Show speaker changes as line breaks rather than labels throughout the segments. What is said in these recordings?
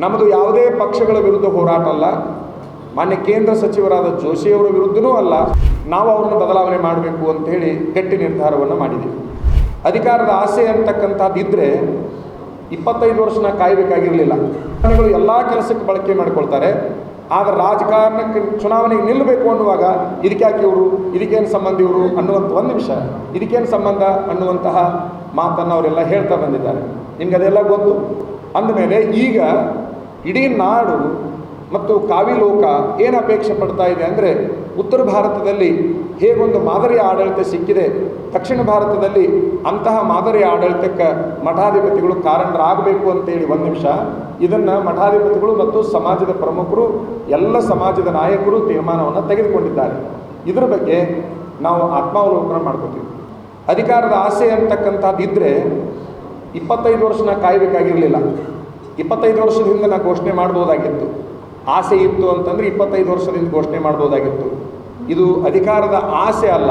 ನಮ್ಮದು ಯಾವುದೇ ಪಕ್ಷಗಳ ವಿರುದ್ಧ ಹೋರಾಟ ಅಲ್ಲ. ಮಾನ್ಯ ಕೇಂದ್ರ ಸಚಿವರಾದ ಜೋಶಿಯವರ ವಿರುದ್ಧನೂ ಅಲ್ಲ. ನಾವು ಅವ್ರನ್ನ ಬದಲಾವಣೆ ಮಾಡಬೇಕು ಅಂತ ಹೇಳಿ ಗಟ್ಟಿ ನಿರ್ಧಾರವನ್ನು ಮಾಡಿದ್ದೀವಿ ಅಧಿಕಾರದ ಆಸೆ ಅಂತಕ್ಕಂಥದ್ದು ಇದ್ದರೆ ಇಪ್ಪತ್ತೈದು ವರ್ಷ ನಾ ಕಾಯಬೇಕಾಗಿರಲಿಲ್ಲ. ಜನಗಳು ಎಲ್ಲ ಕೆಲಸಕ್ಕೆ ಬಳಕೆ ಮಾಡಿಕೊಳ್ತಾರೆ. ಆದರೆ ರಾಜಕಾರಣಕ್ಕೆ ಚುನಾವಣೆಗೆ ನಿಲ್ಲಬೇಕು ಅನ್ನುವಾಗ ಇದಕ್ಯಾಕೆ ಇವರು? ಇದಕ್ಕೇನು ಸಂಬಂಧ ಇವರು? ಅನ್ನುವಂಥ ಒಂದು ವಿಷಯ. ಇದಕ್ಕೇನು ಸಂಬಂಧ ಅನ್ನುವಂತಹ ಮಾತನ್ನು ಅವರೆಲ್ಲ ಹೇಳ್ತಾ ಬಂದಿದ್ದಾರೆ. ನಿಮಗೆ ಅದೆಲ್ಲ ಗೊತ್ತು. ಅಂದಮೇಲೆ ಈಗ ಇಡೀ ನಾಡು ಮತ್ತು ಕಾವಿ ಲೋಕ ಏನು ಅಪೇಕ್ಷೆ ಪಡ್ತಾ ಇದೆ ಅಂದರೆ ಉತ್ತರ ಭಾರತದಲ್ಲಿ ಹೇಗೊಂದು ಮಾದರಿ ಆಡಳಿತ ಸಿಕ್ಕಿದೆ, ದಕ್ಷಿಣ ಭಾರತದಲ್ಲಿ ಅಂತಹ ಮಾದರಿ ಆಡಳಿತಕ್ಕೆ ಮಠಾಧಿಪತಿಗಳು ಕಾರಣರಾಗಬೇಕು ಅಂತೇಳಿ ಒಂದು ನಿಮಿಷ. ಇದನ್ನು ಮಠಾಧಿಪತಿಗಳು ಮತ್ತು ಸಮಾಜದ ಪ್ರಮುಖರು, ಎಲ್ಲ ಸಮಾಜದ ನಾಯಕರು ತೀರ್ಮಾನವನ್ನು ತೆಗೆದುಕೊಂಡಿದ್ದಾರೆ. ಇದರ ಬಗ್ಗೆ ನಾವು ಆತ್ಮಾವಲೋಕನ ಮಾಡ್ಕೋತೀವಿ. ಅಧಿಕಾರದ ಆಸೆ ಅಂತಕ್ಕಂಥದ್ದು ಇದ್ದರೆ ಇಪ್ಪತ್ತೈದು ವರ್ಷನ ಕಾಯಬೇಕಾಗಿರಲಿಲ್ಲ. ಇಪ್ಪತ್ತೈದು ವರ್ಷದ ಹಿಂದೆ ನಾ ಘೋಷಣೆ ಮಾಡ್ಬೋದಾಗಿತ್ತು. ಆಸೆ ಇತ್ತು ಅಂತಂದರೆ ಇಪ್ಪತ್ತೈದು ವರ್ಷದಿಂದ ಘೋಷಣೆ ಮಾಡ್ಬೋದಾಗಿತ್ತು. ಇದು ಅಧಿಕಾರದ ಆಸೆ ಅಲ್ಲ.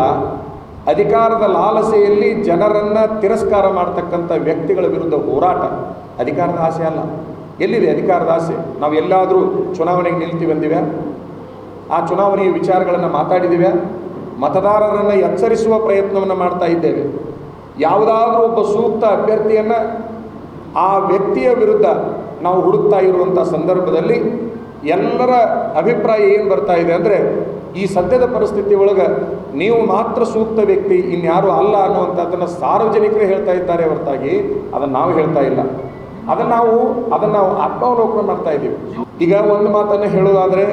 ಅಧಿಕಾರದ ಲಾಲಸೆಯಲ್ಲಿ ಜನರನ್ನು ತಿರಸ್ಕಾರ ಮಾಡ್ತಕ್ಕಂಥ ವ್ಯಕ್ತಿಗಳ ವಿರುದ್ಧ ಹೋರಾಟ. ಅಧಿಕಾರದ ಆಸೆ ಅಲ್ಲ. ಎಲ್ಲಿದೆ ಅಧಿಕಾರದ ಆಸೆ? ನಾವು ಎಲ್ಲಾದರೂ ಚುನಾವಣೆಗೆ ನಿಲ್ತೀವಿ ಬಂದಿವೆ ಆ ಚುನಾವಣೆಯ ವಿಚಾರಗಳನ್ನು ಮಾತಾಡಿದ್ದೀವಿ ಮತದಾರರನ್ನು ಎಚ್ಚರಿಸುವ ಪ್ರಯತ್ನವನ್ನು ಮಾಡ್ತಾ ಇದ್ದೇವೆ. ಯಾವುದಾದ್ರೂ ಒಬ್ಬ ಸೂಕ್ತ ಅಭ್ಯರ್ಥಿಯನ್ನು ಆ ವ್ಯಕ್ತಿಯ ವಿರುದ್ಧ ನಾವು ಹುಡುಕ್ತಾ ಇರುವಂಥ ಸಂದರ್ಭದಲ್ಲಿ ಎಲ್ಲರ ಅಭಿಪ್ರಾಯ ಏನು ಬರ್ತಾ ಇದೆ ಅಂದರೆ, ಈ ಸದ್ಯದ ಪರಿಸ್ಥಿತಿ ಒಳಗೆ ನೀವು ಮಾತ್ರ ಸೂಕ್ತ ವ್ಯಕ್ತಿ, ಇನ್ಯಾರು ಅಲ್ಲ ಅನ್ನುವಂಥದ್ದನ್ನು ಸಾರ್ವಜನಿಕರೇ ಹೇಳ್ತಾ ಇದ್ದಾರೆ ಹೊರತಾಗಿ ಅದನ್ನು ನಾವು ಹೇಳ್ತಾ ಇಲ್ಲ. ಅದನ್ನು ನಾವು ಅದನ್ನು ನಾವು ಆತ್ಮಾವಲೋಕನ ಮಾಡ್ತಾ ಇದ್ದೀವಿ. ಈಗ ಒಂದು ಮಾತನ್ನು ಹೇಳೋದಾದರೆ,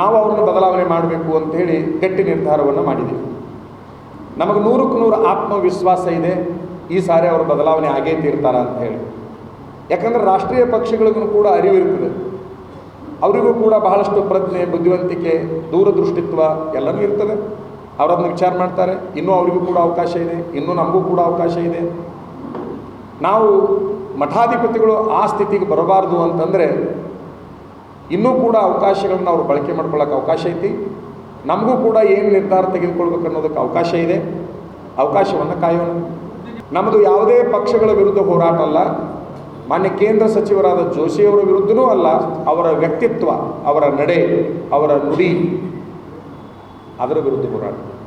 ನಾವು ಅವ್ರನ್ನ ಬದಲಾವಣೆ ಮಾಡಬೇಕು ಅಂತ ಹೇಳಿ ಗಟ್ಟಿ ನಿರ್ಧಾರವನ್ನು ಮಾಡಿದ್ದೀವಿ. ನಮಗೆ ನೂರಕ್ಕೆ ನೂರು ಆತ್ಮವಿಶ್ವಾಸ ಇದೆ, ಈ ಸಾರಿ ಅವರು ಬದಲಾವಣೆ ಆಗೇ ತೀರ್ತಾರ ಅಂತ ಹೇಳಿ. ಯಾಕಂದರೆ ರಾಷ್ಟ್ರೀಯ ಪಕ್ಷಗಳಿಗೂ ಕೂಡ ಅರಿವಿರುತ್ತದೆ ಅವರಿಗೂ ಕೂಡ ಬಹಳಷ್ಟು ಪ್ರಜ್ಞೆ, ಬುದ್ಧಿವಂತಿಕೆ, ದೂರದೃಷ್ಟಿತ್ವ ಎಲ್ಲನೂ ಇರ್ತದೆ. ಅವರದನ್ನು ವಿಚಾರ ಮಾಡ್ತಾರೆ. ಇನ್ನೂ ಅವರಿಗೂ ಕೂಡ ಅವಕಾಶ ಇದೆ. ಇನ್ನೂ ನಮಗೂ ಕೂಡ ಅವಕಾಶ ಇದೆ. ನಾವು ಮಠಾಧಿಪತಿಗಳು ಆ ಸ್ಥಿತಿಗೆ ಬರಬಾರ್ದು ಅಂತಂದರೆ ಇನ್ನೂ ಕೂಡ ಅವಕಾಶಗಳನ್ನು ಅವರು ಬಳಕೆ ಮಾಡ್ಕೊಳ್ಳೋಕೆ ಅವಕಾಶ ಐತಿ. ನಮಗೂ ಕೂಡ ಏನು ನಿರ್ಧಾರ ತೆಗೆದುಕೊಳ್ಬೇಕು ಅನ್ನೋದಕ್ಕೆ ಅವಕಾಶ ಇದೆ. ಅವಕಾಶವನ್ನು ಕಾಯೋಣ. ನಮ್ಮದು ಯಾವುದೇ ಪಕ್ಷಗಳ ವಿರುದ್ಧ ಹೋರಾಟ ಅಲ್ಲ. ಮಾನ್ಯ ಕೇಂದ್ರ ಸಚಿವರಾದ ಜೋಶಿಯವರ ವಿರುದ್ಧನೂ ಅಲ್ಲ, ಅವರ ವ್ಯಕ್ತಿತ್ವ, ಅವರ ನಡೆ, ಅವರ ನುಡಿ, ಅದರ ವಿರುದ್ಧ ಹೋರಾಟ.